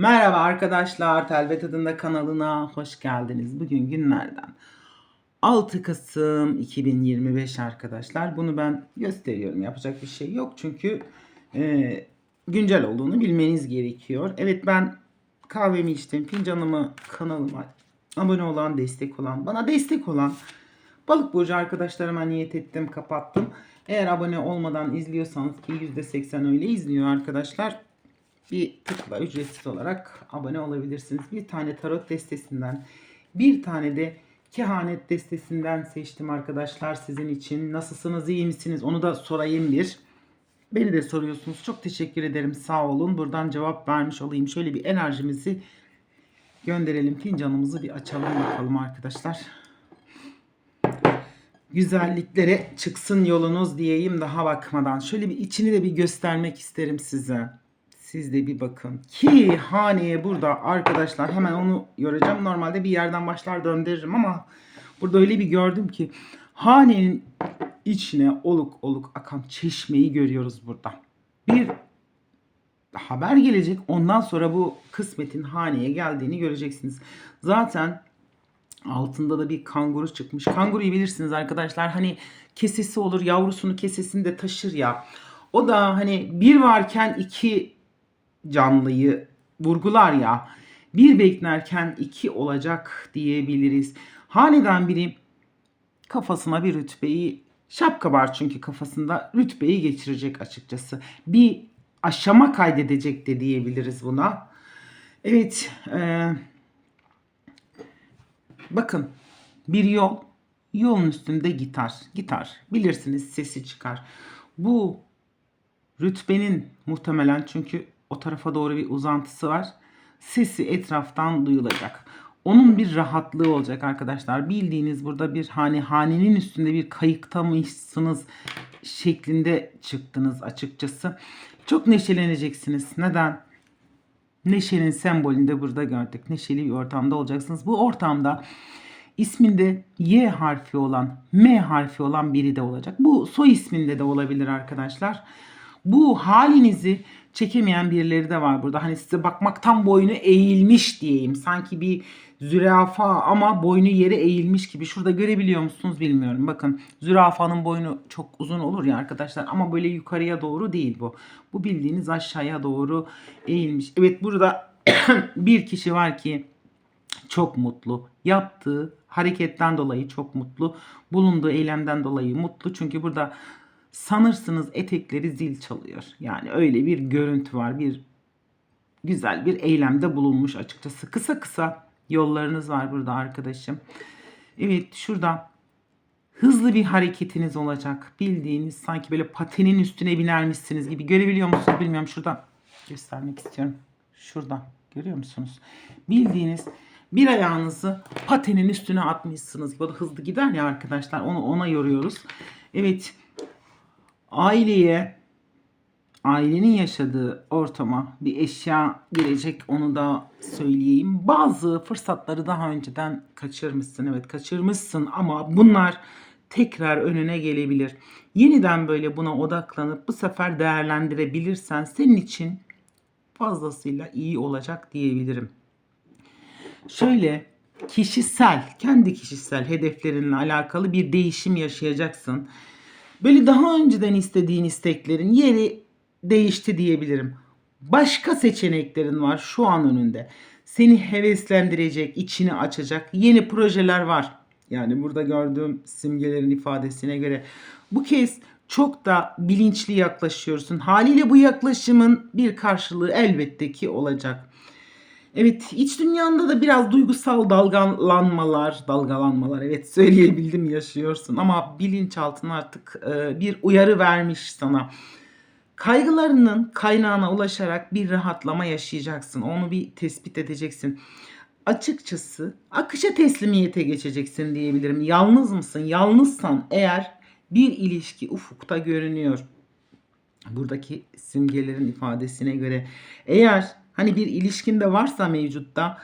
Merhaba arkadaşlar, Telvet adında kanalına hoş geldiniz. Bugün günlerden 6 Kasım 2025 arkadaşlar. Bunu ben gösteriyorum. Yapacak bir şey yok çünkü e, güncel olduğunu bilmeniz gerekiyor. Evet ben kahvemi içtim, fincanımı kanalıma abone olan, destek olan, bana destek olan Balık burcu arkadaşlarıma niyet ettim, kapattım. Eğer abone olmadan izliyorsanız ki %80 öyle izliyor arkadaşlar bir tıkla ücretsiz olarak abone olabilirsiniz. Bir tane tarot destesinden, bir tane de kehanet destesinden seçtim arkadaşlar sizin için. Nasılsınız, iyi misiniz? Onu da sorayım bir. Beni de soruyorsunuz. Çok teşekkür ederim. Sağ olun. Buradan cevap vermiş olayım. Şöyle bir enerjimizi gönderelim. Fincanımızı bir açalım bakalım arkadaşlar. Güzelliklere çıksın yolunuz diyeyim daha bakmadan. Şöyle bir içini de bir göstermek isterim size. Siz de bir bakın. Ki haneye burada arkadaşlar hemen onu göreceğim. Normalde bir yerden başlar döndürürüm ama burada öyle bir gördüm ki hanenin içine oluk oluk akan çeşmeyi görüyoruz burada. Bir haber gelecek. Ondan sonra bu kısmetin haneye geldiğini göreceksiniz. Zaten altında da bir kanguru çıkmış. Kanguruyu bilirsiniz arkadaşlar. Hani kesesi olur yavrusunu kesesinde taşır ya. O da hani bir varken iki canlıyı vurgular ya. Bir beklerken iki olacak diyebiliriz. Haneden biri kafasına bir rütbeyi şapka var çünkü kafasında rütbeyi geçirecek açıkçası. Bir aşama kaydedecek de diyebiliriz buna. Evet. E, bakın bir yol. Yolun üstünde gitar. Gitar. Bilirsiniz sesi çıkar. Bu rütbenin muhtemelen çünkü o tarafa doğru bir uzantısı var. Sesi etraftan duyulacak. Onun bir rahatlığı olacak arkadaşlar. Bildiğiniz burada bir hani hanenin üstünde bir kayıkta mısınız şeklinde çıktınız açıkçası. Çok neşeleneceksiniz. Neden? Neşenin sembolünde burada gördük. Neşeli bir ortamda olacaksınız. Bu ortamda isminde Y harfi olan, M harfi olan biri de olacak. Bu soy isminde de olabilir arkadaşlar. Bu halinizi çekemeyen birileri de var burada. Hani size bakmaktan boynu eğilmiş diyeyim. Sanki bir zürafa ama boynu yere eğilmiş gibi. Şurada görebiliyor musunuz bilmiyorum. Bakın zürafanın boynu çok uzun olur ya arkadaşlar. Ama böyle yukarıya doğru değil bu. Bu bildiğiniz aşağıya doğru eğilmiş. Evet burada bir kişi var ki çok mutlu. Yaptığı hareketten dolayı çok mutlu. Bulunduğu eylemden dolayı mutlu. Çünkü burada sanırsınız etekleri zil çalıyor. Yani öyle bir görüntü var. Bir güzel bir eylemde bulunmuş açıkçası. Kısa kısa yollarınız var burada arkadaşım. Evet şurada hızlı bir hareketiniz olacak. Bildiğiniz sanki böyle patenin üstüne binermişsiniz gibi. Görebiliyor musunuz bilmiyorum. Şurada göstermek istiyorum. Şurada görüyor musunuz? Bildiğiniz bir ayağınızı patenin üstüne atmışsınız da hızlı gider ya arkadaşlar. Onu ona yoruyoruz. Evet aileye ailenin yaşadığı ortama bir eşya gelecek onu da söyleyeyim. Bazı fırsatları daha önceden kaçırmışsın. Evet kaçırmışsın ama bunlar tekrar önüne gelebilir. Yeniden böyle buna odaklanıp bu sefer değerlendirebilirsen senin için fazlasıyla iyi olacak diyebilirim. Şöyle kişisel, kendi kişisel hedeflerinle alakalı bir değişim yaşayacaksın. Böyle daha önceden istediğin isteklerin yeri değişti diyebilirim. Başka seçeneklerin var şu an önünde. Seni heveslendirecek, içini açacak yeni projeler var. Yani burada gördüğüm simgelerin ifadesine göre bu kez çok da bilinçli yaklaşıyorsun. Haliyle bu yaklaşımın bir karşılığı elbette ki olacak. Evet iç dünyanda da biraz duygusal dalgalanmalar, dalgalanmalar evet söyleyebildim yaşıyorsun ama bilinçaltın artık e, bir uyarı vermiş sana. Kaygılarının kaynağına ulaşarak bir rahatlama yaşayacaksın. Onu bir tespit edeceksin. Açıkçası akışa teslimiyete geçeceksin diyebilirim. Yalnız mısın? Yalnızsan eğer bir ilişki ufukta görünüyor. Buradaki simgelerin ifadesine göre eğer hani bir ilişkinde varsa mevcutta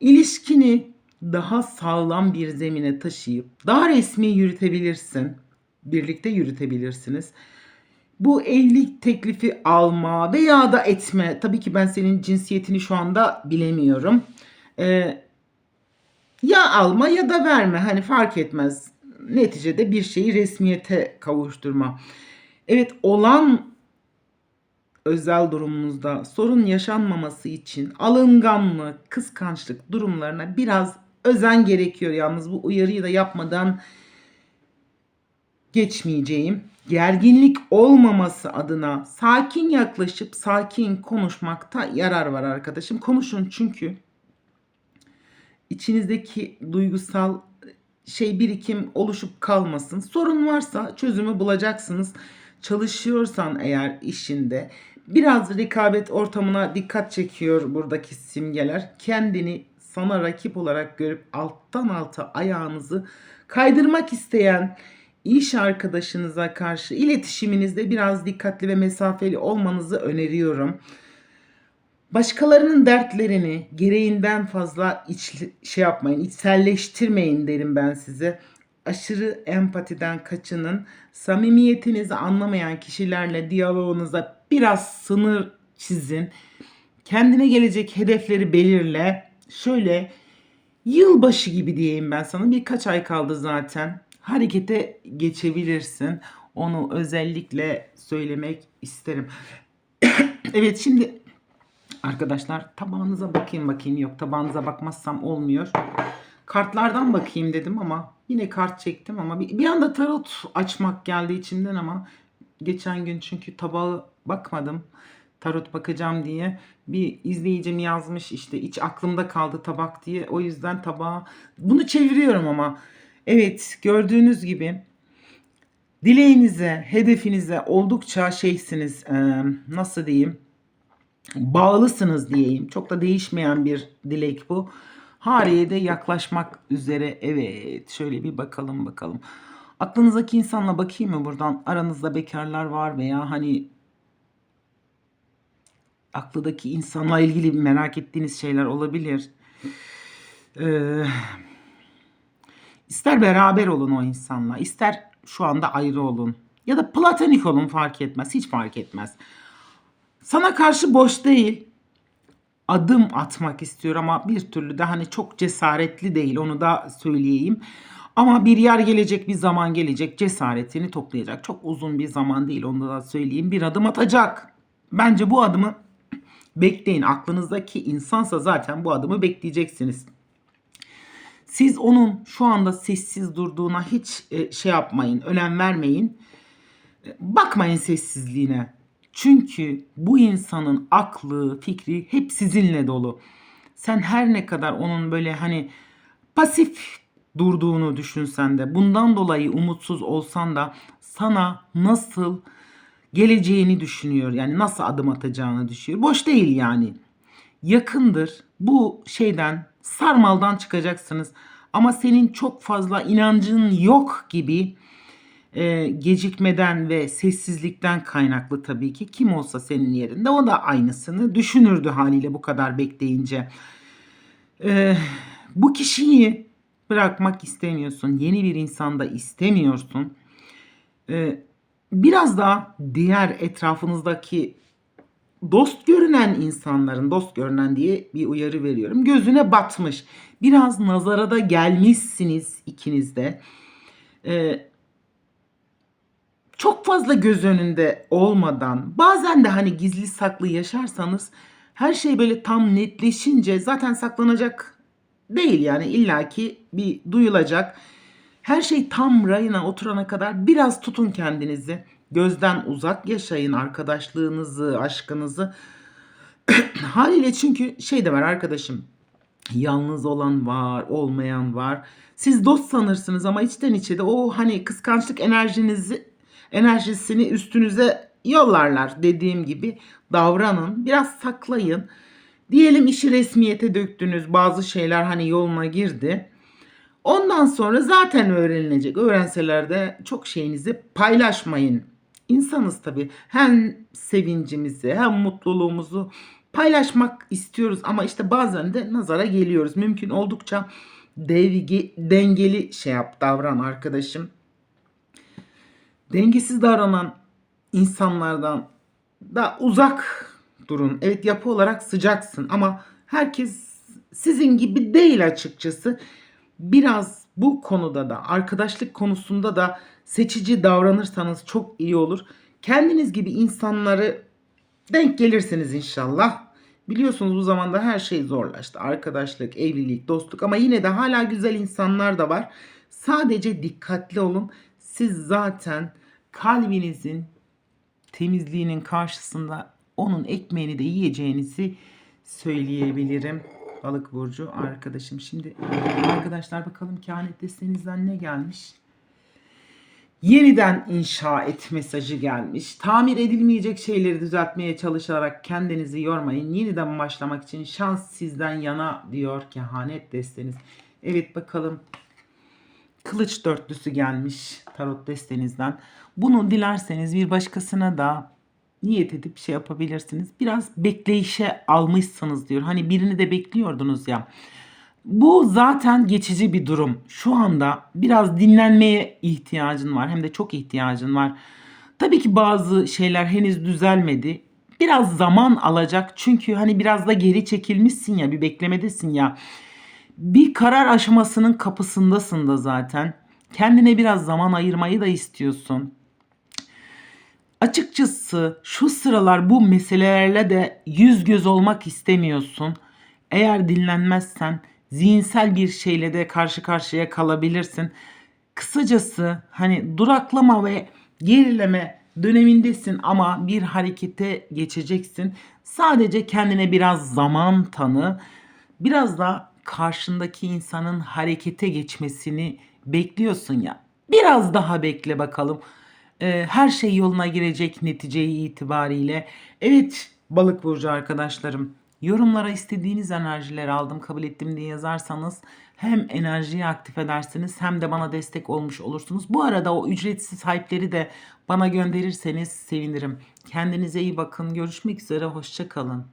ilişkini daha sağlam bir zemine taşıyıp daha resmi yürütebilirsin. Birlikte yürütebilirsiniz. Bu evlilik teklifi alma veya da etme. Tabii ki ben senin cinsiyetini şu anda bilemiyorum. Ee, ya alma ya da verme. Hani fark etmez. Neticede bir şeyi resmiyete kavuşturma. Evet olan özel durumunuzda sorun yaşanmaması için alınganlık, kıskançlık durumlarına biraz özen gerekiyor. Yalnız bu uyarıyı da yapmadan geçmeyeceğim. Gerginlik olmaması adına sakin yaklaşıp sakin konuşmakta yarar var arkadaşım. Konuşun çünkü içinizdeki duygusal şey birikim oluşup kalmasın. Sorun varsa çözümü bulacaksınız. Çalışıyorsan eğer işinde biraz rekabet ortamına dikkat çekiyor buradaki simgeler. Kendini sana rakip olarak görüp alttan alta ayağınızı kaydırmak isteyen iş arkadaşınıza karşı iletişiminizde biraz dikkatli ve mesafeli olmanızı öneriyorum. Başkalarının dertlerini gereğinden fazla iç, şey yapmayın, içselleştirmeyin derim ben size. Aşırı empatiden kaçının. Samimiyetinizi anlamayan kişilerle diyaloğunuza biraz sınır çizin. Kendine gelecek hedefleri belirle. Şöyle yılbaşı gibi diyeyim ben sana. Birkaç ay kaldı zaten. Harekete geçebilirsin. Onu özellikle söylemek isterim. evet şimdi Arkadaşlar tabağınıza bakayım bakayım. Yok tabağınıza bakmazsam olmuyor. Kartlardan bakayım dedim ama yine kart çektim ama bir, bir anda tarot açmak geldi içimden ama geçen gün çünkü tabağı bakmadım. Tarot bakacağım diye bir izleyicim yazmış işte iç aklımda kaldı tabak diye. O yüzden tabağı bunu çeviriyorum ama evet gördüğünüz gibi dileğinize, hedefinize oldukça şeysiniz. Ee, nasıl diyeyim? bağlısınız diyeyim. Çok da değişmeyen bir dilek bu. Hariye de yaklaşmak üzere. Evet şöyle bir bakalım bakalım. Aklınızdaki insanla bakayım mı buradan? Aranızda bekarlar var veya hani aklıdaki insanla ilgili merak ettiğiniz şeyler olabilir. Ee, ister beraber olun o insanla, ister şu anda ayrı olun. Ya da platonik olun fark etmez. Hiç fark etmez. Sana karşı boş değil. Adım atmak istiyor ama bir türlü de hani çok cesaretli değil onu da söyleyeyim. Ama bir yer gelecek, bir zaman gelecek, cesaretini toplayacak. Çok uzun bir zaman değil onu da söyleyeyim. Bir adım atacak. Bence bu adımı bekleyin. Aklınızdaki insansa zaten bu adımı bekleyeceksiniz. Siz onun şu anda sessiz durduğuna hiç e, şey yapmayın, önem vermeyin. E, bakmayın sessizliğine. Çünkü bu insanın aklı, fikri hep sizinle dolu. Sen her ne kadar onun böyle hani pasif durduğunu düşünsen de bundan dolayı umutsuz olsan da sana nasıl geleceğini düşünüyor. Yani nasıl adım atacağını düşünüyor. Boş değil yani. Yakındır. Bu şeyden sarmaldan çıkacaksınız. Ama senin çok fazla inancın yok gibi e, gecikmeden ve sessizlikten kaynaklı tabii ki. Kim olsa senin yerinde o da aynısını düşünürdü haliyle bu kadar bekleyince. E, bu kişiyi bırakmak istemiyorsun. Yeni bir insanda istemiyorsun. E, biraz daha diğer etrafınızdaki dost görünen insanların, dost görünen diye bir uyarı veriyorum. Gözüne batmış. Biraz nazara da gelmişsiniz ikiniz de. Ee, çok fazla göz önünde olmadan bazen de hani gizli saklı yaşarsanız her şey böyle tam netleşince zaten saklanacak değil yani illaki bir duyulacak. Her şey tam rayına oturana kadar biraz tutun kendinizi. Gözden uzak yaşayın arkadaşlığınızı, aşkınızı. Haliyle çünkü şey de var arkadaşım. Yalnız olan var, olmayan var. Siz dost sanırsınız ama içten içe de o hani kıskançlık enerjinizi enerjisini üstünüze yollarlar dediğim gibi davranın. Biraz saklayın. Diyelim işi resmiyete döktünüz. Bazı şeyler hani yoluna girdi. Ondan sonra zaten öğrenilecek. Öğrenseler de çok şeyinizi paylaşmayın. İnsanız tabii. Hem sevincimizi hem mutluluğumuzu paylaşmak istiyoruz ama işte bazen de nazara geliyoruz. Mümkün oldukça devgi, dengeli şey yap davran arkadaşım dengesiz davranan insanlardan da uzak durun. Evet yapı olarak sıcaksın ama herkes sizin gibi değil açıkçası. Biraz bu konuda da arkadaşlık konusunda da seçici davranırsanız çok iyi olur. Kendiniz gibi insanları denk gelirsiniz inşallah. Biliyorsunuz bu zamanda her şey zorlaştı. Arkadaşlık, evlilik, dostluk ama yine de hala güzel insanlar da var. Sadece dikkatli olun. Siz zaten kalbinizin temizliğinin karşısında onun ekmeğini de yiyeceğinizi söyleyebilirim. Balık burcu arkadaşım. Şimdi arkadaşlar bakalım kehanet destenizden ne gelmiş? Yeniden inşa et mesajı gelmiş. Tamir edilmeyecek şeyleri düzeltmeye çalışarak kendinizi yormayın. Yeniden başlamak için şans sizden yana diyor kehanet desteniz. Evet bakalım kılıç dörtlüsü gelmiş tarot destenizden. Bunu dilerseniz bir başkasına da niyet edip şey yapabilirsiniz. Biraz bekleyişe almışsınız diyor. Hani birini de bekliyordunuz ya. Bu zaten geçici bir durum. Şu anda biraz dinlenmeye ihtiyacın var. Hem de çok ihtiyacın var. Tabii ki bazı şeyler henüz düzelmedi. Biraz zaman alacak. Çünkü hani biraz da geri çekilmişsin ya, bir beklemedesin ya. Bir karar aşamasının kapısındasın da zaten. Kendine biraz zaman ayırmayı da istiyorsun. Açıkçası şu sıralar bu meselelerle de yüz göz olmak istemiyorsun. Eğer dinlenmezsen zihinsel bir şeyle de karşı karşıya kalabilirsin. Kısacası hani duraklama ve gerileme dönemindesin ama bir harekete geçeceksin. Sadece kendine biraz zaman tanı. Biraz da karşındaki insanın harekete geçmesini bekliyorsun ya. Biraz daha bekle bakalım. Ee, her şey yoluna girecek neticeyi itibariyle. Evet balık burcu arkadaşlarım. Yorumlara istediğiniz enerjileri aldım kabul ettim diye yazarsanız hem enerjiyi aktif edersiniz hem de bana destek olmuş olursunuz. Bu arada o ücretsiz hype'leri de bana gönderirseniz sevinirim. Kendinize iyi bakın. Görüşmek üzere. Hoşça kalın.